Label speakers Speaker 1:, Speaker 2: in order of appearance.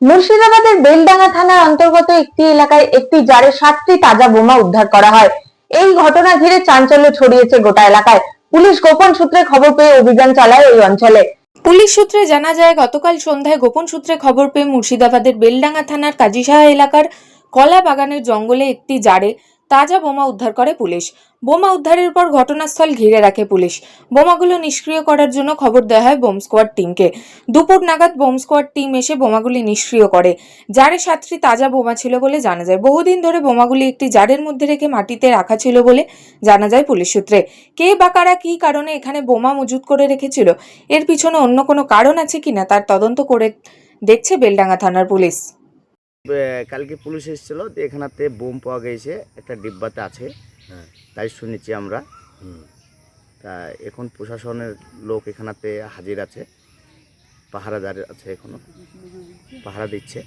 Speaker 1: মুর্শিদাবাদের বেলডাঙ্গা থানার অন্তর্গত একটি এলাকায় একটি জারে সাতটি তাজা বোমা উদ্ধার করা হয়। এই ঘটনা ঘিরে চাঞ্চল্য ছড়িয়েছে গোটা এলাকায়। পুলিশ গোপন সূত্রে খবর পেয়ে অভিযান চালায় এই অঞ্চলে।
Speaker 2: পুলিশ সূত্রে জানা যায়, গতকাল সন্ধ্যায় গোপন সূত্রে খবর পেয়ে মুর্শিদাবাদের বেলডাঙ্গা থানার কাজিসাহা এলাকার কলা বাগানের জঙ্গলে একটি জারে তাজা বোমা উদ্ধার করে পুলিশ। বোমা উদ্ধারের পর ঘটনাস্থল ঘিরে রাখে পুলিশ। বোমাগুলো নিষ্ক্রিয় করার জন্য খবর দেওয়া হয় বোম স্কোয়াড টিমকে। দুপুর নাগাদ বোম স্কোয়াড টিম এসে বোমাগুলি নিষ্ক্রিয় করে। জারে সাতটি তাজা বোমা ছিল বলে জানা যায়। বহুদিন ধরে বোমাগুলি একটি জারের মধ্যে রেখে মাটিতে রাখা ছিল বলে জানা যায় পুলিশ সূত্রে। কে বা কারা কী কারণে এখানে বোমা মজুত করে রেখেছিল? এর পিছনে অন্য কোনো কারণ আছে কিনা? তার তদন্ত করে দেখছে বেলডাঙ্গা থানার পুলিশ।
Speaker 3: কালকে পুলিশ এসেছিল যে এখানাতে বোম পাওয়া গেছে একটা ডিব্বাতে আছে।
Speaker 4: হ্যাঁ।
Speaker 3: তাই শুনেছি আমরা। তা এখন প্রশাসনের লোক এখানাতে হাজির আছে পাহারাদার আছে এখনও পাহারা দিচ্ছে।